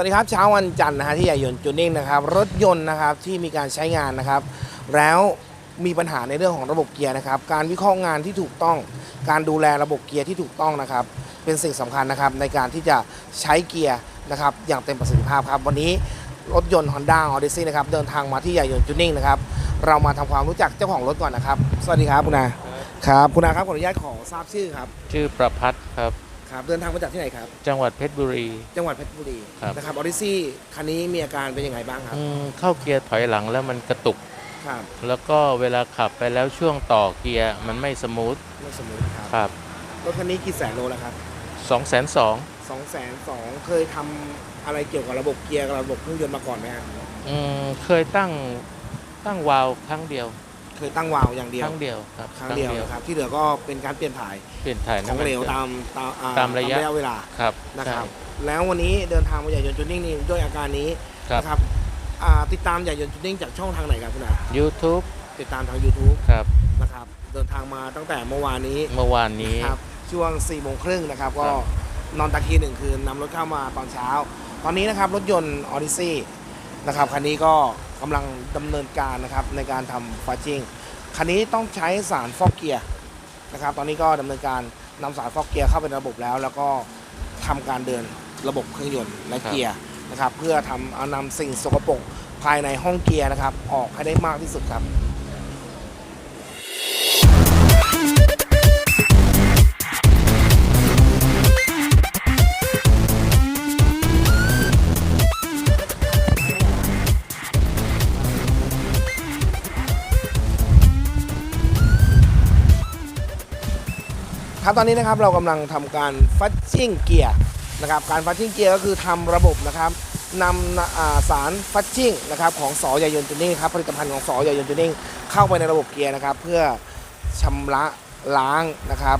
วัสดีครับเช้าวันจันทร์นะฮะที่ใหญ่ยนต์จูนิ่งนะครับรถยนต์นะครับที่มีการใช้งานนะครับ แล้วมีปัญหาในเรื่องของระบบเกียร์นะครับ การวิเคราะห์งานที่ถูกต้อง การดูแลระบบเกียร์ที่ถูกต้องนะครับ เป็นสิ่งสำคัญนะครับในการที่จะใช้เกียร์นะครับอย่างเต็มประสิทธิภาพครับ วันนี้รถยนต์ Honda Odyssey นะครับเดินทางมาที่ใหญ่ยนต์จูนิ่งนะครับเรามาทำความรู้จักเจ้าของรถก่อนนะครับ สวัสดีครับคุณอาครับคุณอาครับขออนุญาตขอทราบชื่อครับ ชื่อประพัฒน์ครับ ครับเดินทางมาจากที่ไหนครับ จังหวัดเพชรบุรี จังหวัดเพชรบุรีครับ นะครับ Odyssey คันนี้มีอาการเป็นยังไงบ้างครับอืมเข้าเกียร์ถอยหลังแล้วมันกระตุก ครับแล้วก็เวลาขับไปแล้วช่วงต่อเกียร์มันไม่สมูทไม่สมมติครับครับรถคันนี้กี่แสนโลแล้วครับ2องแสนสองสองแสนสองเคยทำอะไรเกี่ยวกับระบบเกียร์กับระบบเครื่องยนต์มาก่อนไหมครับอืมเคยตั้งตั้งวาล์วครั้งเดียวเคยตั้งวาล์วอย่างเดียควรั้งเดียวครับครั้งเดียวนะครับที่เหลือก็เป็นการเปลี่ยนถ่ายเปลี่ยนถ่ายของน้ำมันเหลวเครื่องตามตามอ่ตามระยะเวลาครับนะครับใช่แล้ววันนี้เดินทางมาใหญ่ยนต์จูนิ่งนี่ด้วยอาการนี้ครับนะครับอ่าติดตามใหญ่ยนต์จูนิ่งจากช่องทางไหนครับคุณอา YouTube ติดตามทาง YouTube ครับนะครับ เดินทางมาตั้งแต่เมื่อวานนี้เมื่อวานนี้ครับช่วง4ี่โมงครึ่งนะครับก็ครับนอนตะคีหนึ่งคืนนำรถเข้ามาตอนเช้า ตอนนี้นะครับรถยนต์ Odyssey นะครับคันนี้ก็ กำลังดำเนินการนะครับในการทำฟาจิงคันนี้ต้องใช้สารฟอกเกียร์นะครับตอนนี้ก็ดำเนินการนำสารฟอกเกียร์เข้าไปในระบบแล้ว แล้วก็ทำการเดินระบบเครื่องยนต์และเกียร์นะครับเพื่อทำเอานำสิ่งสกปรกภายในห้องเกียร์นะครับออกให้ได้มากที่สุดครับ ครับตอนนี้นะครับเรากำลังทำการฟัดชิ่งเกียร์นะครับการฟัดชิ่งเกียร์ก็คือทำระบบนะครับนำสารฟัดชิ่งนะครับของสอยายนต์จูนิ่งครับผลิตภัณฑ์ของสอยายนต์จูนิ่งเข้าไปในระบบเกียร์นะครับเพื่อชำระล้างนะครับ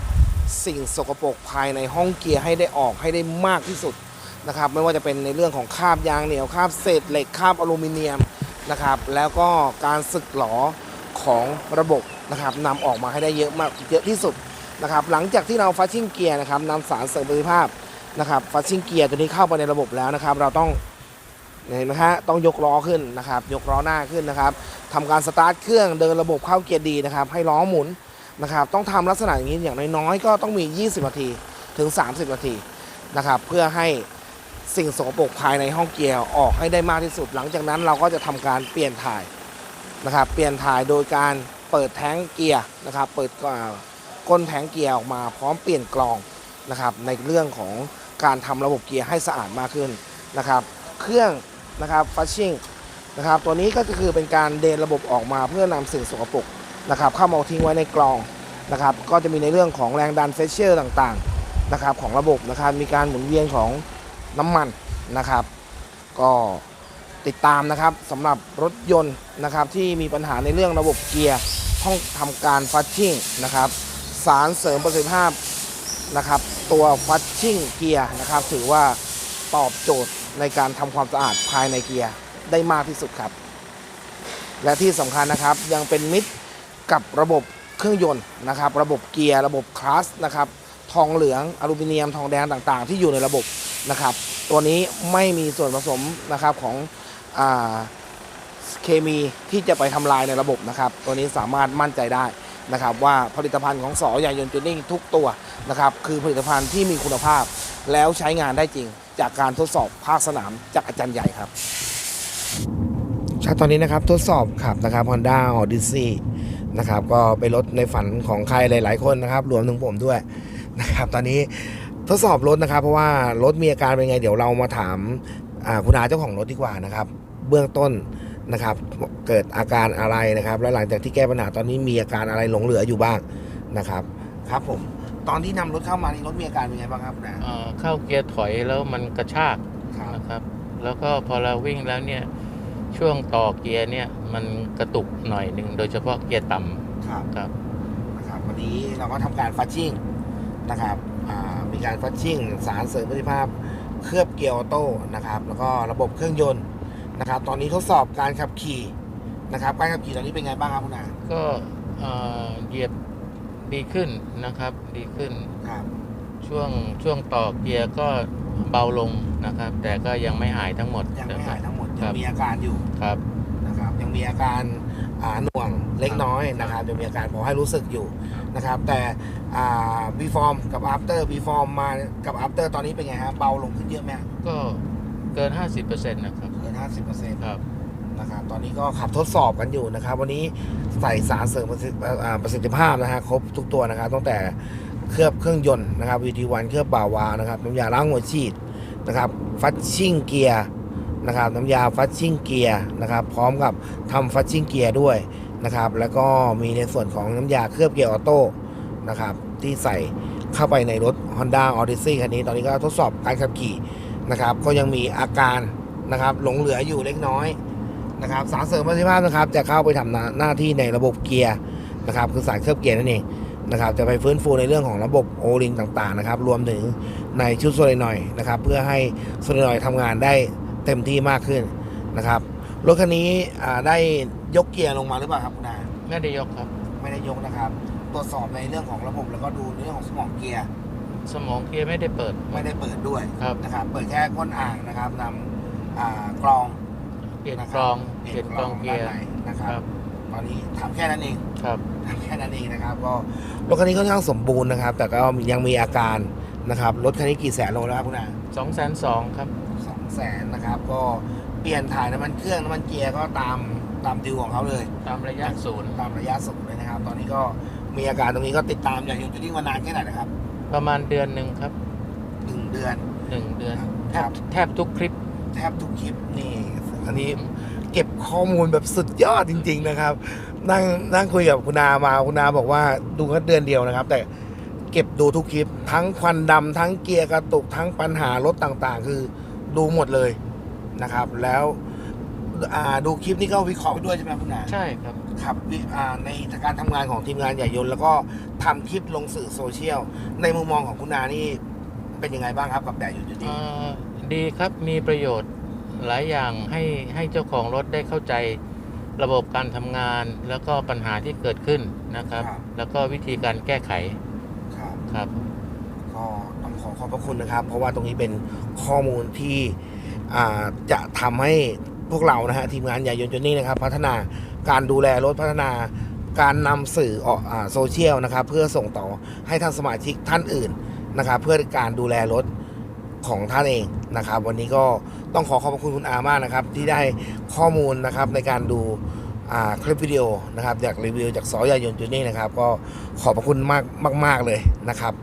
สิ่งสกปรกภายในห้องเกียร์ให้ได้ออกให้ได้มากที่สุดนะครับไม่ว่าจะเป็นในเรื่องของคราบยางเหนียวคราบเศษเหล็กคราบอลูมิเนียมนะครับแล้วก็การสึกหลอของระบบนะครับนำออกมาให้ได้เยอะมากเยอะที่สุด นะครับหลังจากที่เราฟัชชิ่งเกียร์นะครับนำสารเสริมประสิทธิภาพนะครับฟัชชิ่งเกียร์ตัวนี้เข้าไปในระบบแล้วนะครับ เราต้องเห็นไหมฮะต้องยกล้อขึ้นนะครับ ยกล้อหน้าขึ้นนะครับทำการสตาร์ทเครื่องเดินระบบเข้าเกียร์ดีนะครับ ให้ล้อหมุนนะครับ ต้องทำลักษณะอย่างนี้อย่างน้อยๆก็ต้องมี 20 นาทีถึง 30 นาทีนะครับ เพื่อให้สิ่งสกปรกภายในห้องเกียร์ออกให้ได้มากที่สุด หลังจากนั้นเราก็จะทำการเปลี่ยนถ่ายนะครับ เปลี่ยนถ่ายโดยการเปิดแท้งเกียร์นะครับ เปิดอ่า ก้นแทงเกียร์ออกมาพร้อมเปลี่ยนกลองนะครับในเรื่องของการทำระบบเกียร์ให้สะอาดมากขึ้นนะครับเครื่องนะครับฟัชชิ่งนะครับตัวนี้ก็คือเป็นการเดนระบบออกมาเพื่อนำสิ่งสกปรกนะครับเข้ามาทิ้งไว้ในกลองนะครับก็จะมีในเรื่องของแรงดันเฟชเชอร์ต่างๆนะครับของระบบนะครับมีการหมุนเวียนของน้ำมันนะครับ ก็ติดตามนะครับสำหรับรถยนต์นะครับที่มีปัญหาในเรื่องระบบเกียร์ต้องทำการฟัชชิ่งนะครับ สารเสริมประสิทธิภาพนะครับ ตัวฟัชชิ่งเกียร์นะครับ ถือว่าตอบโจทย์ในการทำความสะอาดภายในเกียร์ได้มากที่สุดครับ และที่สำคัญนะครับยังเป็นมิตรกับระบบเครื่องยนต์นะครับ ระบบเกียร์ระบบคลัสนะครับ ทองเหลืองอลูมิเนียมทองแดงต่างๆ ที่อยู่ในระบบนะครับ ตัวนี้ไม่มีส่วนผสมนะครับของอเคมีที่จะไปทำลายในระบบนะครับ ตัวนี้สามารถมั่นใจได้ นะครับว่าผลิตภัณฑ์ของสอยายนต์จูนิ่งทุกตัวนะครับคือผลิตภัณฑ์ที่มีคุณภาพแล้วใช้งานได้จริง จากการทดสอบภาคสนามจากอาจารย์ใหญ่ครับครับตอนนี้นะครับทดสอบขับนะครับ Honda Odyssey นะครับก็เป็นรถในฝันของใครหลาย ๆ คนนะครับ รวมถึงผมด้วยนะครับ ตอนนี้ทดสอบรถนะครับ เพราะว่ารถมีอาการเป็นไง เดี๋ยวเรามาถามคุณอาเจ้าของรถดีกว่านะครับ เบื้องต้น นะครับ เกิดอาการอะไรนะครับ และหลังจากที่แก้ปัญหาตอนนี้มีอาการอะไรหลงเหลืออยู่บ้างนะครับ ครับผมตอนที่นำรถเข้ามานี่รถมีอาการเป็นไงบ้างครับนะเอ่อเข้าเกียร์ถอยแล้วมันกระชากครับนะครับ แล้วก็พอเราวิ่งแล้วเนี่ยช่วงต่อเกียร์เนี่ยมันกระตุกหน่อยหนึ่งโดยเฉพาะเกียร์ต่ครับำครับนะครับวันนี้เราก็ทำการฟัชชิ่งนะครับอ่ามีการฟัชชิ่งสารเสริมประสิทธิภาพเคลือบเกียร์ออโต้นะครับ แล้วก็ระบบเครื่องยนต์ นะครับ ตอนนี้ทดสอบการขับขี่นะครับ การขับขี่ตอนนี้เป็นไงบ้างครับคุณอาก็เอ่อเหยียบดีขึ้นนะครับ ดีขึ้นครับช่วงช่วงต่อเกียร์ก็เบาลงนะครับ แต่ก็ยังไม่หายทั้งหมดยังไม่นะคหารับยทั้งหมดครัยังบมีอาการอยู่ครับ นะครับ ยังมีอาการอ่าหน่วงเล็กน้อยนะครับยังมีอาการพอให้รู้สึกอยู่นะครับ แต่อ่า before กับ after before มากับ after ตอนนี้เป็นไงฮะเบาลงขึ้นเยอะไหมฮะก็ เกิน 50%นะครับเกิน50%ครับ นะครับตอนนี้ก็ขับทดสอบกันอยู่นะครับ วันนี้ใส่สารเสริมประสิทธิอ่าประสิทธิภาพนะฮะครบทุกตัวนะครับตั้งแต่เคลือบเครื่องยนต์นะครับวีทีวันเคลือบบ่าวาล์วนะครับน้ำยาล้างหัวฉีดนะครับฟัชชิ่งเกียร์นะครับน้ำยาฟัชชิ่งเกียร์นะครับพร้อมกับทำฟัชชิ่งเกียร์ด้วยนะครับแล้วก็มีในส่วนของน้ำยาเคลือบเกียร์ออโต้นะครับที่ใส่เข้าไปในรถ Honda Odyssey คันนี้ตอนนี้ก็ทดสอบการขับขี่ นะครับ ก็ยังมีอาการนะครับ หลงเหลืออยู่เล็กน้อยนะครับ สารเสริมประสิทธิภาพนะครับ จะเข้าไปทำหน้าหน้าที่ในระบบเกียร์นะครับ คือสารเคลือบเกียร์นั่นเองนะครับ จะไปฟื้นฟูในเรื่องของระบบโอลิงต่างๆนะครับ รวมถึงในชุดโซเลนอยด์นะครับ เพื่อให้โซเลนอยด์ทำงานได้เต็มที่มากขึ้นนะครับรถคันนี้อ่าได้ยกเกียร์ลงมาหรือเปล่าครับคุณอาไม่ได้ยกครับ ไม่ได้ยกนะครับ ตรวจสอบในเรื่องของระบบแล้วก็ดูในเรื่องของสมองเกียร์ สมองเกียร์ไม่ได้เปิด ไม่ได้เปิดด้วยครับ นะครับ เปิดแค่ก้นอ่างนะครับนำอ่ากรองเปลี่ยนนะคกรับรองเปเปลี่ลี่ยยนนกกรรอองงเกีเกียยร์ร์นะคครัรับบตอนนี้ทำแค่นั้นเองครับแค่นั้นเองนะครับ ก็รถคันนี้ค่อนข้างสมบูรณ์นะครับ แต่ก็ยังมีอาการนะครับรถคันนี้กี่แสนโลแล้วครับคุณอาสองแสนสองครับสองแสนนะครับ ก็เปลี่ยนถ่ายน้ำมันเครื่องน้ำมันเกียร์ก็ตามตามดิวของเขาเลย ตามระยะศูนย์ตามระยะสูงเลยนะครับ ตอนนี้ก็มีอาการตรงนี้ก็ติดตามอย่างอยู่จุดนี้มานานแค่ไหนนะครับ ประมาณเดือนหนึ่งครับหนึ่งเดือนหนึ่งเดือนแทครับบแทบทุกคลิป แทบทุกคลิปนี่อันนี้เก็บข้อมูลแบบสุดยอดจริง ๆ นะครับ นั่งนั่งคุยกับคุณนามาคุณนาบอกว่าดูแค่เดือนเดียวนะครับ แต่เก็บดูทุกคลิป ทั้งควันดำทั้งเกียร์กระตุกทั้งปัญหารถต่างๆ คือดูหมดเลยนะครับ แล้วอ่า ดูคลิปนี้ก็วิเคราะห์ไปด้วยใช่ไหมคุณนาใช่ครับครับวิอ่าในการทำงานของทีมงานใหญ่ยนต์แล้วก็ทำคลิปลงสื่อโซเชียล ในมุมมองของคุณนานี่เป็นยังไงบ้างครับกับแบบอยู่จุดนี้เอ่อดีครับมีประโยชน์หลายอย่างให้ให้เจ้าของรถได้เข้าใจระบบการทำงานแล้วก็ปัญหาที่เกิดขึ้นนะครับครับแล้วก็วิธีการแก้ไขครับครับก็ต้องขอขอบพระคุณนะครับ เพราะว่าตรงนี้เป็นข้อมูลที่อ่าจะทำให้ พวกเรานะฮะทีมงานใหญ่ยนจนนี่นะครับ พัฒนาการดูแลรถพัฒนาการนำสื่อออกโซเชียลนะครับ เพื่อส่งต่อให้ท่านสมาชิกท่านอื่นนะครับ เพื่อการดูแลรถของท่านเองนะครับ วันนี้ก็ต้องขอขอบคุณคุณอามากนะครับ ที่ได้ข้อมูลนะครับในการดู คลิปวิดีโอนะครับจากรีวิวจากสอยายนจูนี่นะครับก็ขอบพระคุณมากมาก ๆ เลยนะครับ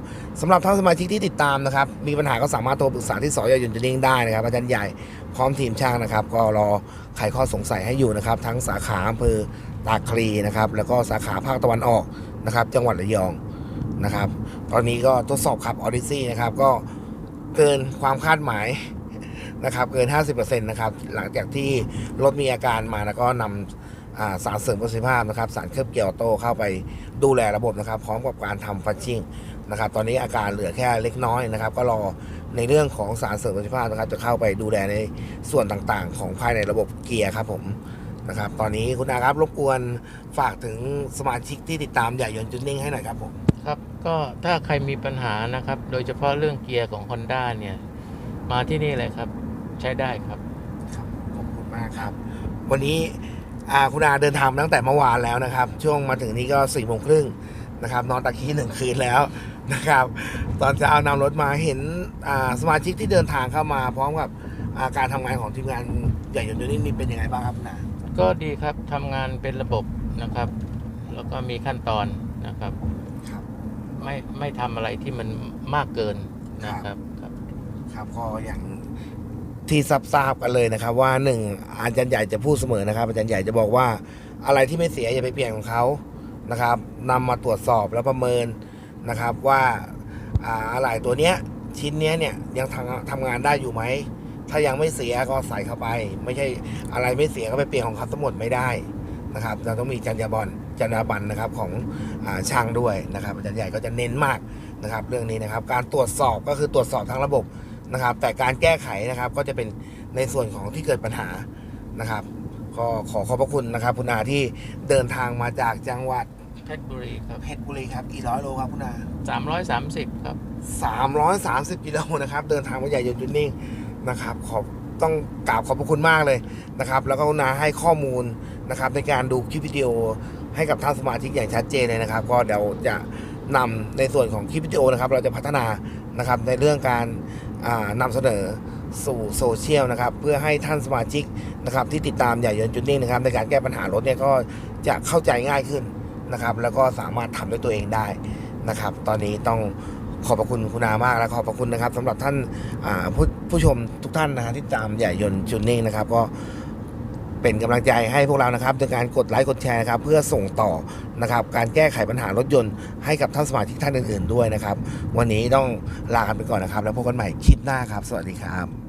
สำหรับท่านสมาชิกที่ติดตามนะครับมีปัญหาก็สามารถโทรปรึกษาที่สอยายนจะลิงได้นะครับอาจารย์ใหญ่พร้อมทีมช่างนะครับ ก็รอไขข้อสงสัยให้อยู่นะครับ ทั้งสาขาอำเภอตาคลีนะครับแล้วก็สาขาภาคตะวันออกนะครับ จังหวัดระยองนะครับตอนนี้ก็ทดสอบขับออดิซี่นะครับก็เกินความคาดหมายนะครับเกิน 50%นะครับหลังจากที่รถมีอาการมาแล้วก็นำอ่า สารเสริมประสิทธิภาพนะครับสารเคลือบเกียร์ออโต้เข้าไปดูแลระบบนะครับพร้อมกับการทำฟัชชิ่งนะครับตอนนี้อาการเหลือแค่เล็กน้อยนะครับ ก็รอในเรื่องของสารเสริมประสิทธิภาพนะครับจะเข้าไปดูแลในส่วนต่างๆ ของภายในระบบเกียร์ครับผมนะครับตอนนี้คุณอาครับรบกวนฝากถึงสมาชิกที่ติดตามใหญ่ยนต์จุดนิ่งให้หน่อยครับผมครับก็ถ้าใครมีปัญหานะครับ โดยเฉพาะเรื่องเกียร์ของ Honda เนี่ยมาที่นี่เลยครับ ใช้ได้ครับครับขอบคุณมากครับ วันนี้อ่า คุณอาเดินทางมาตั้งแต่เมื่อวานแล้วนะครับ ช่วงมาถึงนี้ก็สี่โมงครึ่งนะครับ นอนตะกี้หนึ่งคืนแล้วนะครับ ตอนจะเอานำรถมาเห็นอ่าสมาชิกที่เดินทางเข้ามา พร้อมกับอ่าการทำงานของทีมงานใหญ่ยนต์จุดนิ่งนี่เป็นยังไงบ้างครับคุณอาก็ดีครับทำงานเป็นระบบนะครับ แล้วก็มีขั้นตอนนะครับครับ ไม่ไม่ทำอะไรที่มันมากเกินนะครับครับครับก็อย่าง ที่ทราบทราบกันเลยนะครับ ว่าหนึ่งอาจารย์ใหญ่จะพูดเสมอนะครับ อาจารย์ใหญ่จะบอกว่าอะไรที่ไม่เสียอย่าไปเปลี่ยนของเขานะครับนำมาตรวจสอบแล้วประเมินนะครับว่าอะไรตัวเนี้ยชิ้นเนี้ยเนี่ยยังทำทำงานได้อยู่ไหมถ้ายังไม่เสียก็ใส่เข้าไป ไม่ใช่อะไรไม่เสียก็ไปเปลี่ยนของเขาทั้งหมดไม่ได้นะครับ เราต้องมีจรรยาบรรณจรรยาบรรณนะครับของอช่างด้วยนะครับอาจารย์ใหญ่ก็จะเน้นมากนะครับ เรื่องนี้นะครับ การตรวจสอบก็คือตรวจสอบทั้งระบบ นะครับ แต่การแก้ไขนะครับก็จะเป็นในส่วนของที่เกิดปัญหานะครับ ก็ขอขอบพระคุณนะครับ คุณอาที่เดินทางมาจากจังหวัดเพชรบุรีครับเพชรบุรีครับกี่ร้อยโลครับคุณอา330ครับ330กิโลนะครับ เดินทางมาใหญ่ยนต์จุดนิ่งนะครับ ขอบต้องกราบขอบพระคุณมากเลยนะครับ แล้วก็คุณนาให้ข้อมูลนะครับ ในการดูคลิปวิดีโอให้กับท่านสมาชิกอย่างชัดเจนเลยนะครับ ก็เดี๋ยวจะนำในส่วนของคลิปวิดีโอนะครับ เราจะพัฒนานะครับในเรื่องการอ่า นำเสนอสู่โซเชียลนะครับ เพื่อให้ท่านสมาชิกนะครับ ที่ติดตามใหญ่ยนจุดนิ่งนะครับ ในการแก้ปัญหารถเนี่ยก็จะเข้าใจง่ายขึ้นนะครับ แล้วก็สามารถทำด้วยตัวเองได้นะครับ ตอนนี้ต้องขอบพระคุณคุณอามากและขอบพระคุณนะครับสำหรับท่านผู้ผู้ชมทุกท่านนะฮะที่ตามใหญ่ยนจุนนิ่งนะครับ ก็ เป็นกำลังใจให้พวกเรานะครับโดยการกดไลค์กดแชร์นะครับเพื่อส่งต่อนะครับการแก้ไขปัญหารถยนต์ให้กับท่านสมาชิกท่านอื่น ๆด้วยนะครับ วันนี้ต้องลากันไปก่อนนะครับ แล้วพบกันใหม่คลิปหน้าครับ สวัสดีครับ